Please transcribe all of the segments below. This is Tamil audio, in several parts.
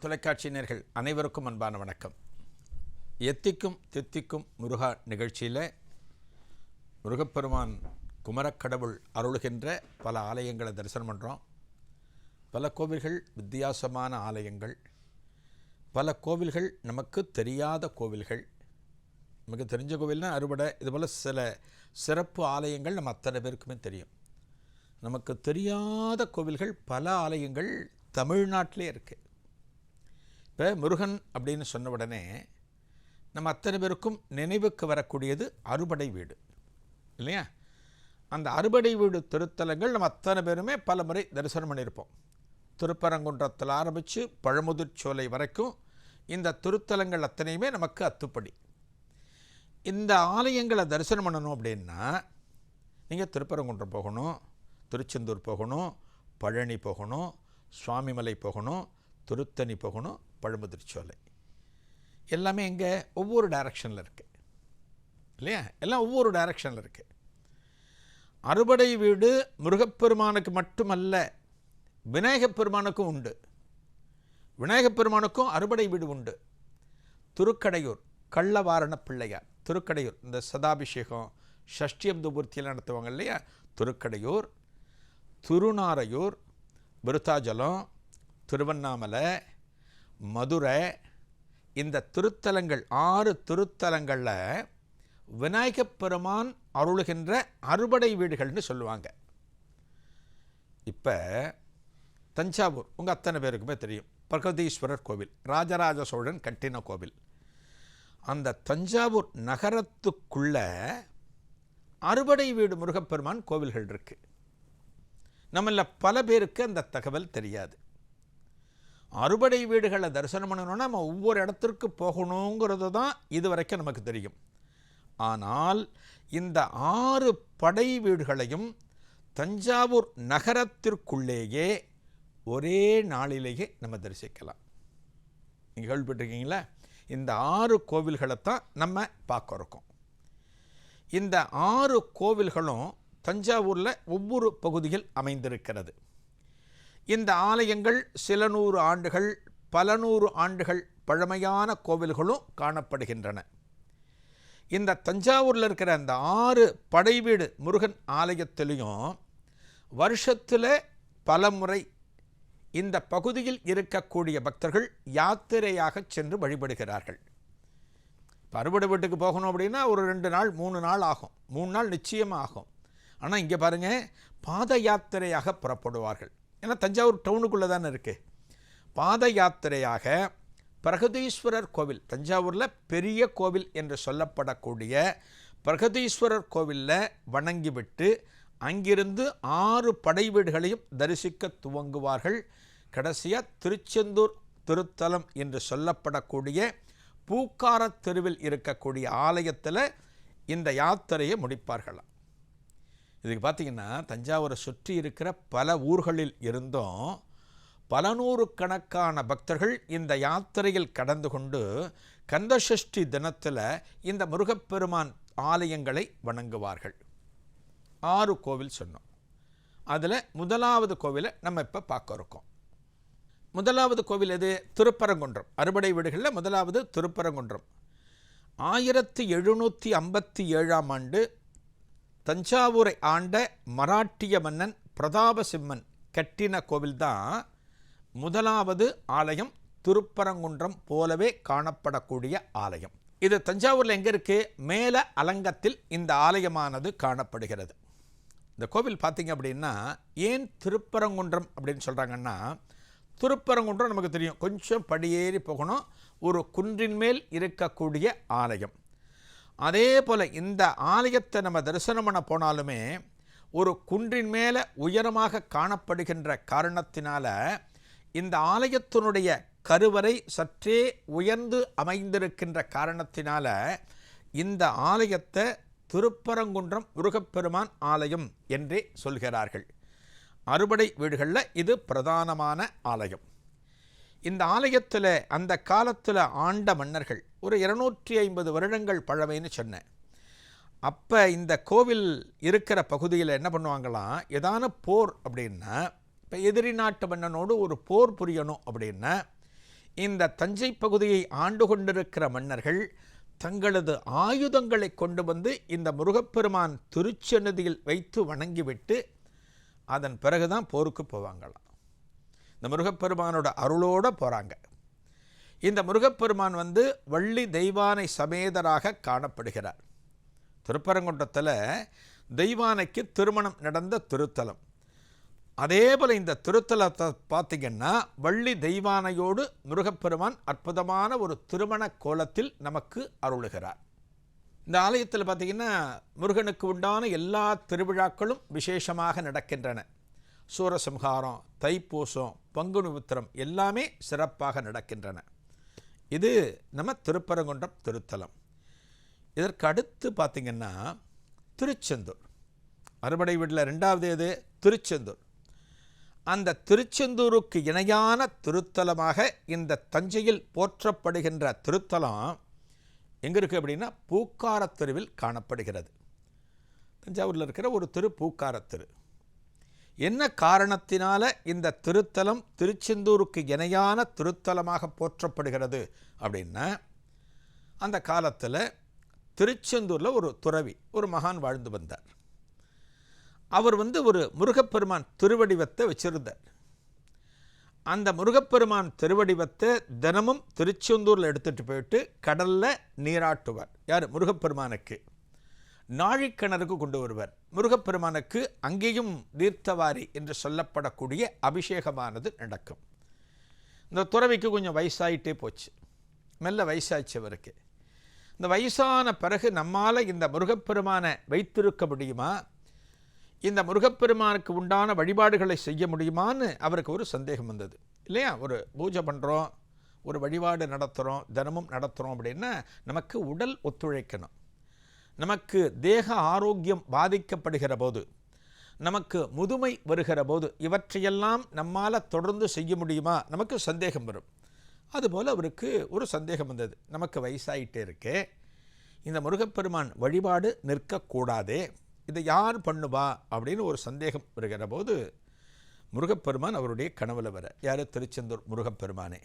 தொலைக்காட்சி நேர்கள் தொலைக்காட்சியினர்கள் அனைவருக்கும் அன்பான வணக்கம். எத்திக்கும் தித்திக்கும் முருகா நிகழ்ச்சியில் முருகப்பெருமான் குமரக்கடவுள் அருளுகின்ற பல ஆலயங்களை தரிசனம் பண்ணுறோம் பல கோவில்கள் வித்தியாசமான ஆலயங்கள். பல கோவில்கள் நமக்கு தெரியாத கோவில்கள். நமக்கு தெரிஞ்ச கோவில்னா அறுவடை இதுபோல் சில சிறப்பு ஆலயங்கள் நம்ம அத்தனை பேருக்குமே தெரியும். நமக்கு தெரியாத கோவில்கள் பல ஆலயங்கள் தமிழ்நாட்டிலே இருக்குது இப்போ முருகன் அப்படின்னு சொன்ன உடனே நம்ம அத்தனை பேருக்கும் நினைவுக்கு வரக்கூடியது அறுபடை வீடு. இல்லையா? அந்த அறுபடை வீடு திருத்தலங்கள் நம்ம அத்தனை பேருமே பல முறை தரிசனம் பண்ணியிருப்போம். திருப்பரங்குன்றத்தில் ஆரம்பித்து பழமுதிர்ச்சோலை வரைக்கும் இந்த திருத்தலங்கள் அத்தனையுமே நமக்கு அத்துப்படி. இந்த ஆலயங்களை தரிசனம் பண்ணணும் அப்படின்னா நீங்கள் திருப்பரங்குன்றம் போகணும் திருச்செந்தூர் போகணும் பழனி போகணும் சுவாமிமலை போகணும் திருத்தணி போகணும் பழமுதிர்ச்சோலை எல்லாமே எங்கே ஒவ்வொரு டைரக்ஷனில் இருக்குது இல்லையா? எல்லாம் ஒவ்வொரு டைரக்ஷனில் இருக்குது அறுபடை வீடு முருகப்பெருமானுக்கு மட்டுமல்ல விநாயகப் பெருமானுக்கும் உண்டு. விநாயகப் பெருமானுக்கும் அறுபடை வீடு உண்டு. திருக்கடையூர் கள்ளவாரண பிள்ளையார். திருக்கடையூர் இந்த சதாபிஷேகம் ஷஷ்டி அப்தபூர்த்தியெல்லாம் நடத்துவாங்க இல்லையா? திருக்கடையூர் திருநாரையூர் விருத்தாஜலம் திருவண்ணாமலை மதுரை இந்த திருத்தலங்கள் ஆறு திருத்தலங்களில் விநாயகப் பெருமான் அருளுகின்ற அறுபடை வீடுகள்னு சொல்லுவாங்க. இப்போ தஞ்சாவூர் உங்கள் அத்தனை பேருக்குமே தெரியும். பிரகதீஸ்வரர் கோவில் ராஜராஜ சோழன் கட்டின கோவில். அந்த தஞ்சாவூர் நகரத்துக்குள்ள அறுபடை வீடு முருகப்பெருமான் கோவில்கள் இருக்குது நம்மள பல பேருக்கு அந்த தகவல் தெரியாது. அறுபடை வீடுகளை தரிசனம் பண்ணணும்னா நம்ம ஒவ்வொரு இடத்திற்கு போகணுங்கிறது தான் இது வரைக்கும் நமக்கு தெரியும். ஆனால் இந்த ஆறு படை வீடுகளையும் தஞ்சாவூர் நகரத்திற்குள்ளேயே ஒரே நாளிலேயே நம்ம தரிசிக்கலாம். நீங்கள் கேள்விப்பட்டிருக்கீங்களா? இந்த ஆறு கோவில்களை தான் நம்ம பார்க்க இருக்கோம். இந்த ஆறு கோவில்களும் தஞ்சாவூரில் ஒவ்வொரு பகுதியில் அமைந்திருக்கிறது. இந்த ஆலயங்கள் சில நூறு ஆண்டுகள் பல நூறு ஆண்டுகள் பழமையான கோவில்களும் காணப்படுகின்றன. இந்த தஞ்சாவூரில் இருக்கிற அந்த ஆறு படைவீடு முருகன் ஆலயத்திலையும் வருஷத்தில் பல முறை இந்த பகுதியில் இருக்கக்கூடிய பக்தர்கள் யாத்திரையாக சென்று வழிபடுகிறார்கள். பருவட வீட்டுக்கு போகணும் அப்படின்னா ஒரு ரெண்டு நாள் மூணு நாள் ஆகும். மூணு நாள் நிச்சயமாக ஆகும். ஆனால் இங்கே பாருங்கள் பாத யாத்திரையாக புறப்படுவார்கள். ஏன்னா தஞ்சாவூர் டவுனுக்குள்ளே தானே இருக்குது பாத யாத்திரையாக பிரகதீஸ்வரர் கோவில் தஞ்சாவூரில் பெரிய கோவில் என்று சொல்லப்படக்கூடிய பிரகதீஸ்வரர் கோவிலில் வணங்கிவிட்டு அங்கிருந்து ஆறு படை வீடுகளையும் தரிசிக்க துவங்குவார்கள். கடைசியாக திருச்செந்தூர் திருத்தலம் என்று சொல்லப்படக்கூடிய பூக்கார தெருவில் இருக்கக்கூடிய ஆலயத்தில் இந்த யாத்திரையை முடிப்பார்களாம். இதுக்கு பார்த்தீங்கன்னா தஞ்சாவூரை சுற்றி இருக்கிற பல ஊர்களில் இருந்தும் பல நூறுக்கணக்கான பக்தர்கள் இந்த யாத்திரையில் கடந்து கொண்டு கந்தசஷ்டி தினத்தில் இந்த முருகப்பெருமான் ஆலயங்களை வணங்குவார்கள். ஆறு கோவில் சொன்னோம். அதில் முதலாவது கோவிலை நம்ம இப்போ பார்க்க இருக்கோம். முதலாவது கோவில் எது? திருப்பரங்குன்றம். அறுபடை வீடுகளில் முதலாவது திருப்பரங்குன்றம். ஆயிரத்தி எழுநூற்றி ஐம்பத்தி ஏழாம் ஆண்டு தஞ்சாவூரை ஆண்ட மராட்டிய மன்னன் பிரதாபசிம்மன் கட்டின கோவில்தான் முதலாவது ஆலயம் திருப்பரங்குன்றம் போலவே காணப்படக்கூடிய ஆலயம். இது தஞ்சாவூரில் எங்கே இருக்குது மேல அலங்கத்தில் இந்த ஆலயமானது காணப்படுகிறது. இந்த கோவில் பார்த்தீங்க அப்படின்னா ஏன் திருப்பரங்குன்றம் அப்படின்னு சொல்கிறாங்கன்னா திருப்பரங்குன்றம் நமக்கு தெரியும். கொஞ்சம் படியேறி போகணும். ஒரு குன்றின் மேல் இருக்கக்கூடிய ஆலயம். அதே போல் இந்த ஆலயத்தை நம்ம தரிசனம் பண்ண போனாலுமே ஒரு குன்றின் மேலே உயரமாக காணப்படுகின்ற காரணத்தினால இந்த ஆலயத்தினுடைய கருவறை சற்றே உயர்ந்து அமைந்திருக்கின்ற காரணத்தினால இந்த ஆலயத்தை திருப்பரங்குன்றம் முருகப்பெருமான் ஆலயம் என்றே சொல்கிறார்கள். அறுபடை வீடுகளில் இது பிரதானமான ஆலயம். இந்த ஆலயத்தில் அந்த காலத்தில் ஆண்ட மன்னர்கள் ஒரு இருநூற்றி ஐம்பது வருடங்கள் பழமைன்னு சொன்னேன். அப்போ இந்த கோவில் இருக்கிற பகுதியில் என்ன பண்ணுவாங்களாம் ஏதான போர் அப்படின்னா இப்போ எதிரி நாட்டு மன்னனோடு ஒரு போர் புரியணும் அப்படின்னா இந்த தஞ்சை பகுதியை ஆண்டு கொண்டிருக்கிற மன்னர்கள் தங்களது ஆயுதங்களை கொண்டு வந்து இந்த முருகப்பெருமான் திருச்சென்னதியில் வைத்து வணங்கிவிட்டு அதன் பிறகுதான் போருக்கு போவாங்களாம். இந்த முருகப்பெருமானோட அருளோடு போகிறாங்க இந்த முருகப்பெருமான் வந்து வள்ளி தெய்வானை சமேதராக காணப்படுகிறார். திருப்பரங்குன்றத்தில் தெய்வானைக்கு திருமணம் நடந்த திருத்தலம். அதே போல் இந்த திருத்தலத்தை பார்த்திங்கன்னா வள்ளி தெய்வானையோடு முருகப்பெருமான் அற்புதமான ஒரு திருமண கோலத்தில் நமக்கு அருளுகிறார். இந்த ஆலயத்தில் பார்த்திங்கன்னா முருகனுக்கு உண்டான எல்லா திருவிழாக்களும் விசேஷமாக நடக்கின்றன. சூரசம்ஹாரம் தைப்பூசம் பங்குனி உத்திரம் எல்லாமே சிறப்பாக நடக்கின்றன. இது நம்ம திருப்பரங்குன்றம் திருத்தலம். இதற்கு அடுத்து பார்த்திங்கன்னா திருச்செந்தூர். அறுபடை வீட்டில் ரெண்டாவது எது? திருச்செந்தூர். அந்த திருச்செந்தூருக்கு இணையான திருத்தலமாக இந்த தஞ்சையில் போற்றப்படுகின்ற திருத்தலம் எங்கே இருக்குது அப்படின்னா பூக்காரத் தெருவில் காணப்படுகிறது. தஞ்சாவூரில் இருக்கிற ஒரு திரு பூக்காரத் தெரு. என்ன காரணத்தினால இந்த திருத்தலம் திருச்செந்தூருக்கு இணையான திருத்தலமாக போற்றப்படுகிறது அப்படின்னா அந்த காலத்தில் திருச்செந்தூரில் ஒரு துறவி ஒரு மகான் வாழ்ந்து வந்தார். அவர் வந்து ஒரு முருகப்பெருமான் திருவடிவத்தை வச்சிருந்தார். அந்த முருகப்பெருமான் திருவடிவத்தை தினமும் திருச்செந்தூரில் எடுத்துகிட்டு போயிட்டு கடலில் நீராட்டுவார். யார்? முருகப்பெருமானுக்கு. நாழிக்கிணறுக்கு கொண்டு வருவர். முருகப்பெருமானுக்கு அங்கேயும் தீர்த்தவாரி என்று சொல்லப்படக்கூடிய அபிஷேகமானது நடக்கும். இந்த துறவிக்கு கொஞ்சம் வயசாயிட்டே போச்சு. மெல்ல வயசாச்சவருக்கு இந்த வயசான பிறகு நம்மால் இந்த முருகப்பெருமானை வைத்திருக்க முடியுமா? இந்த முருகப்பெருமானுக்கு உண்டான வழிபாடுகளை செய்ய முடியுமான்னு அவருக்கு ஒரு சந்தேகம் வந்தது. இல்லையா? ஒரு பூஜை பண்ணுறோம் ஒரு வழிபாடு நடத்துகிறோம் தினமும் நடத்துகிறோம் அப்படின்னா நமக்கு உடல் ஒத்துழைக்கணும். நமக்கு தேக ஆரோக்கியம் பாதிக்கப்படுகிற போது நமக்கு முதுமை வருகிற போது இவற்றையெல்லாம் நம்மால் தொடர்ந்து செய்ய முடியுமா? நமக்கு சந்தேகம் வரும். அதுபோல் அவருக்கு ஒரு சந்தேகம் வந்தது. நமக்கு வயசாயிட்டே இருக்கே. இந்த முருகப்பெருமான் வழிபாடு நிற்கக்கூடாதே. இதை யார் பண்ணுவா? அப்படின்னு ஒரு சந்தேகம் வருகிற போது முருகப்பெருமான் அவருடைய கனவில் வர யார்? திருச்செந்தூர் முருகப்பெருமானே.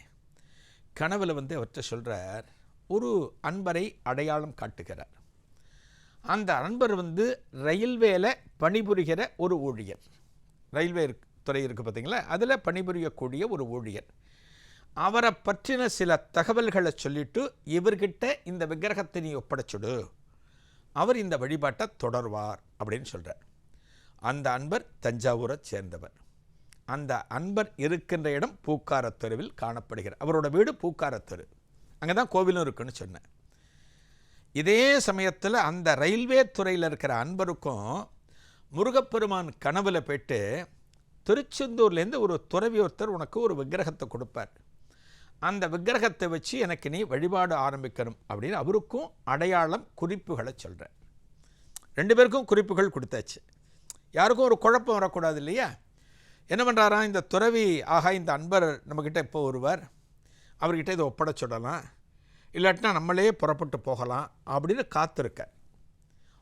கனவில் வந்து அவர்கிட்ட சொல்கிறார் ஒரு அன்பரை அடையாளம் காட்டுகிறார். அந்த அன்பர் வந்து ரயில்வேல பணிபுரிகிற ஒரு ஊழியர். ரயில்வே துறை இருக்குது பார்த்தீங்களா அதில் பணிபுரியக்கூடிய ஒரு ஊழியர். அவரை பற்றின சில தகவல்களை சொல்லிட்டு இவர்கிட்ட இந்த விக்கிரகத்தை நீ ஒப்படைச்சுடு அவர் இந்த வழிபாட்டை தொடர்வார் அப்படின்னு சொல்கிறார் அந்த அன்பர் தஞ்சாவூரை சேர்ந்தவர். அந்த அன்பர் இருக்கின்ற இடம் பூக்காரத்தெருவில் காணப்படுகிறார். அவரோட வீடு பூக்காரத்தெரு. அங்கே தான் கோவிலும் இருக்குன்னு சொன்னேன். இதே சமயத்தில் அந்த ரயில்வே துறையில் இருக்கிற அன்பருக்கும் முருகப்பெருமான் கனவில் போயிட்டு திருச்செந்தூர்லேருந்து ஒரு துறவி ஒருத்தர் உனக்கு ஒரு விக்கிரகத்தை கொடுப்பார். அந்த விக்கிரகத்தை வச்சு எனக்கு நீ வழிபாடு ஆரம்பிக்கணும் அப்படின்னு அவருக்கும் அடையாளம் குறிப்புகளை சொல்கிறேன் ரெண்டு பேருக்கும் குறிப்புகள் கொடுத்தாச்சு. யாருக்கும் ஒரு குழப்பம் வரக்கூடாது இல்லையா? என்ன பண்ணுறாராம் இந்த துறவி ஆகா இந்த அன்பர் நம்மக்கிட்ட இப்போ வருவார்? அவர்கிட்ட இதை ஒப்பட சொல்லலாம் இல்லாட்டினா நம்மளே புறப்பட்டு போகலாம் அப்படின்னு காத்திருக்க.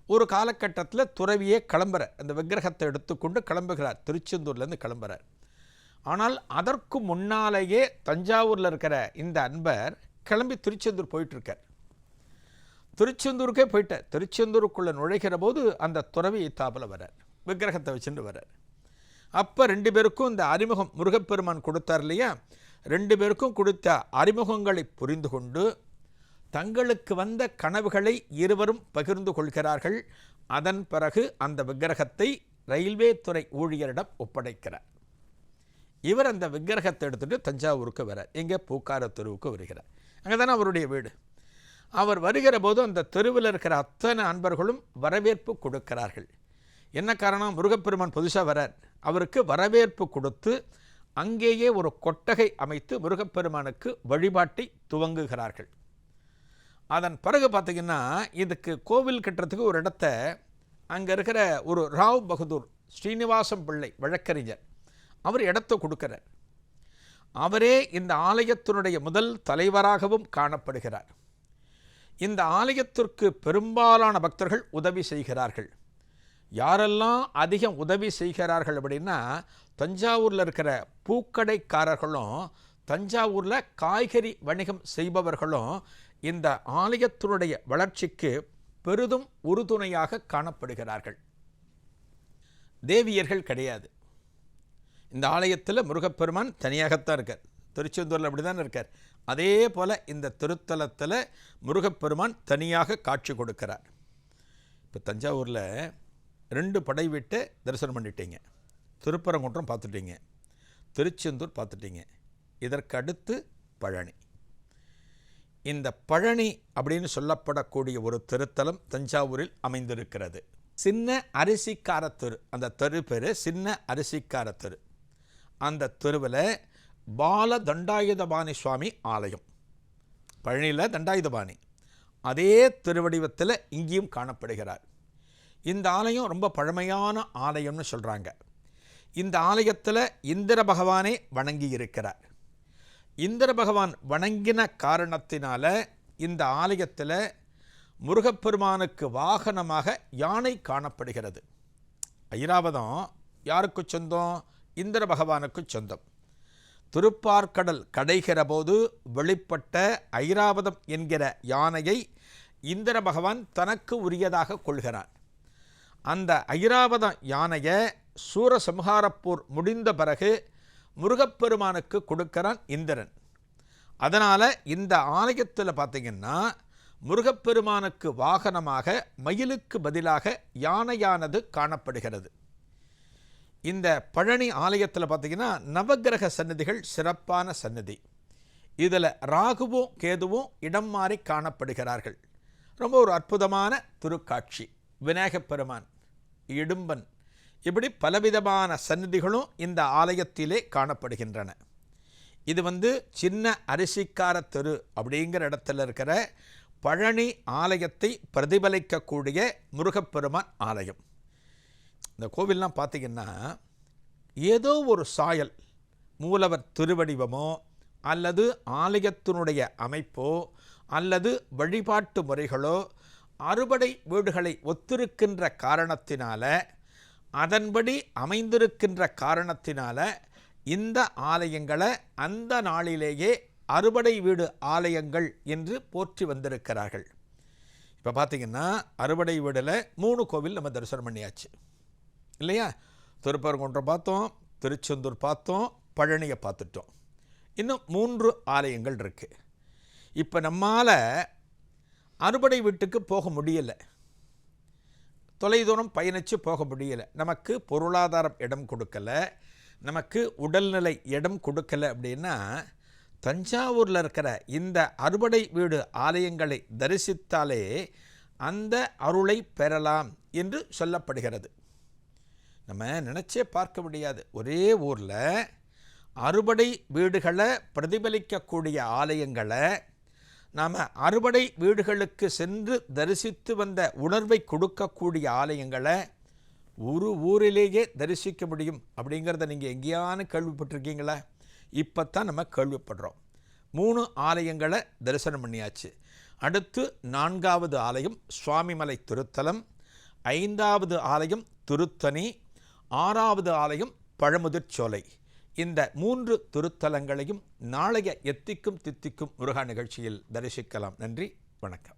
ஒரு காலகட்டத்தில் துறவியே கிளம்புற அந்த விக்கிரகத்தை எடுத்துக்கொண்டு கிளம்புகிறார் திருச்செந்தூர்லேருந்து கிளம்புறார். ஆனால் அதற்கு முன்னாலேயே தஞ்சாவூரில் இருக்கிற இந்த அன்பர் கிளம்பி திருச்செந்தூர் போயிட்டுருக்கார். திருச்செந்தூருக்கே போயிட்டார். திருச்செந்தூருக்குள்ளே நுழைகிற போது அந்த துறவி தாப்பில் வரார் விக்கிரகத்தை வச்சுட்டு வரார் அப்போ ரெண்டு பேருக்கும் இந்த அறிமுகம் முருகப்பெருமான் கொடுத்தார் இல்லையா? ரெண்டு பேருக்கும் கொடுத்த அறிமுகங்களை புரிந்து கொண்டு தங்களுக்கு வந்த கனவுகளை இருவரும் பகிர்ந்து கொள்கிறார்கள். அதன் பிறகு அந்த விக்கிரகத்தை ரயில்வே துறை ஊழியரிடம் ஒப்படைக்கிறார். இவர் அந்த விக்கிரகத்தை எடுத்துகிட்டு தஞ்சாவூருக்கு வர எங்கே பூக்கார தெருவுக்கு வருகிறார். அங்கே தானே அவருடைய வீடு. அவர் வருகிற போது அந்த தெருவில் இருக்கிற அத்தனை அன்பர்களும் வரவேற்பு கொடுக்கிறார்கள். என்ன காரணம்? முருகப்பெருமான் புதுசாக வரார். அவருக்கு வரவேற்பு கொடுத்து அங்கேயே ஒரு கொட்டகை அமைத்து முருகப்பெருமானுக்கு வழிபாட்டை துவங்குகிறார்கள். அதன் பிறகு பார்த்திங்கன்னா இதுக்கு கோவில் கட்டுறதுக்கு ஒரு இடத்த அங்கே இருக்கிற ஒரு ராவ் பகதூர் ஸ்ரீனிவாசம் பிள்ளை வழக்கறிஞர் அவர் இடத்த கொடுக்கிறார். அவரே இந்த ஆலயத்தினுடைய முதல் தலைவராகவும் காணப்படுகிறார். இந்த ஆலயத்திற்கு பெரும்பாலான பக்தர்கள் உதவி செய்கிறார்கள். யாரெல்லாம் அதிகம் உதவி செய்கிறார்கள் அப்படின்னா தஞ்சாவூரில் இருக்கிற பூக்கடைக்காரர்களும் தஞ்சாவூரில் காய்கறி வணிகம் செய்பவர்களும் இந்த ஆலயத்தினுடைய வளர்ச்சிக்கு பெரிதும் உறுதுணையாக காணப்படுகிறார்கள். தேவியர்கள் கிடையாது. இந்த ஆலயத்தில் முருகப்பெருமான் தனியாகத்தான் இருக்கார். திருச்செந்தூரில் அப்படி தான் இருக்கார். அதே போல் இந்த திருத்தலத்தில் முருகப்பெருமான் தனியாக காட்சி கொடுக்கிறார். இப்போ தஞ்சாவூரில் ரெண்டு படை விட்டு தரிசனம் பண்ணிட்டீங்க. திருப்பரங்குன்றம் பார்த்துட்டீங்க. திருச்செந்தூர் பார்த்துட்டீங்க. இதற்கடுத்து பழனி. இந்த பழனி அப்படின்னு சொல்லப்படக்கூடிய ஒரு திருத்தலம் தஞ்சாவூரில் அமைந்திருக்கிறது. சின்ன அரிசிக்கார தெரு. அந்த தெரு பேர் சின்ன அரிசிக்கார தெரு. அந்த தெருவில் பால தண்டாயுதபாணி சுவாமி ஆலயம். பழனியில் தண்டாயுதபாணி. அதே திருவடிவத்தில் இங்கேயும் காணப்படுகிறார். இந்த ஆலயம் ரொம்ப பழமையான ஆலயம்னு சொல்கிறாங்க இந்த ஆலயத்தில் இந்திர பகவானே வணங்கி இருக்கிறார் இந்திர பகவான் வணங்கின காரணத்தினால இந்த ஆலயத்தில் முருகப்பெருமானுக்கு வாகனமாக யானை காணப்படுகிறது. ஐராவதம் யாருக்கு சொந்தம்? இந்திர பகவானுக்கு சொந்தம். திருப்பார்கடல் கடைகிற போது வெளிப்பட்ட ஐராவதம் என்கிற யானையை இந்திர பகவான் தனக்கு உரியதாக கொள்கிறான் அந்த ஐராவதம் யானையை சூரசம்ஹாரப்போர் முடிந்த பிறகு முருகப்பெருமானுக்கு கொடுக்கிறான் இந்திரன். அதனால் இந்த ஆலயத்தில் பார்த்தீங்கன்னா முருகப்பெருமானுக்கு வாகனமாக மயிலுக்கு பதிலாக யானையானது காணப்படுகிறது. இந்த பழனி ஆலயத்தில் பார்த்தீங்கன்னா நவக்கிரக சன்னதிகள் சிறப்பான சன்னதி இதில் ராகுவும் கேதுவும் இடம் மாறி காணப்படுகிறார்கள். ரொம்ப ஒரு அற்புதமான திருக்காட்சி. விநாயகப் பெருமான் இடும்பன் இப்படி பலவிதமான சன்னதிகளும் இந்த ஆலயத்திலே காணப்படுகின்றன. இது வந்து சின்ன அரிசிக்கார தெரு அப்படிங்கிற இடத்துல இருக்கிற பழனி ஆலயத்தை பிரதிபலிக்கக்கூடிய முருகப்பெருமான் ஆலயம். இந்த கோவில்லாம் பார்த்திங்கன்னா ஏதோ ஒரு சாயல் மூலவர் திருவடிவமோ அல்லது ஆலயத்தினுடைய அமைப்போ அல்லது வழிபாட்டு முறைகளோ அறுபடை வீடுகளை ஒத்திருக்கின்ற காரணத்தினால அதன்படி அமைந்திருக்கின்ற காரணத்தினால இந்த ஆலயங்களை அந்த நாளிலேயே அறுபடை வீடு ஆலயங்கள் என்று போற்றி வந்திருக்கிறார்கள். இப்போ பார்த்தீங்கன்னா அறுபடை வீடில் மூணு கோவில் நம்ம தரிசனம் பண்ணியாச்சு. இல்லையா? திருப்பரங்குன்றம் பார்த்தோம் திருச்செந்தூர் பார்த்தோம் பழனியை பார்த்துட்டோம். இன்னும் மூன்று ஆலயங்கள் இருக்குது இப்போ நம்மால் அறுபடை வீட்டுக்கு போக முடியலை. தொலைதூரம் பயணித்து போக முடியலை. நமக்கு பொருளாதாரம் இடம் கொடுக்கல. நமக்கு உடல்நிலை இடம் கொடுக்கல அப்படின்னா தஞ்சாவூரில் இருக்கிற இந்த அறுபடை வீடு ஆலயங்களை தரிசித்தாலே அந்த அருளை பெறலாம் என்று சொல்லப்படுகிறது. நம்ம நினச்சே பார்க்க முடியாது. ஒரே ஊரில் அறுபடை வீடுகளை பிரதிபலிக்கக்கூடிய ஆலயங்களை நாம் அறுபடை வீடுகளுக்கு சென்று தரிசித்து வந்த உணர்வை கொடுக்கக்கூடிய ஆலயங்களை ஒரு ஊரிலேயே தரிசிக்க முடியும் அப்படிங்கிறத நீங்கள் எங்கேயானு கேள்விப்பட்டிருக்கீங்களா? இப்போ தான் நம்ம கேள்விப்படுறோம். மூணு ஆலயங்களை தரிசனம் பண்ணியாச்சு. அடுத்து நான்காவது ஆலயம் சுவாமிமலை திருத்தலம் ஐந்தாவது ஆலயம் திருத்தணி ஆறாவது ஆலயம் பழமுதிர்ச்சோலை. இந்த மூன்று திருத்தலங்களையும் நாளைய எத்திக்கும் தித்திக்கும் முருகா நிகழ்ச்சியில் தரிசிக்கலாம். நன்றி வணக்கம்.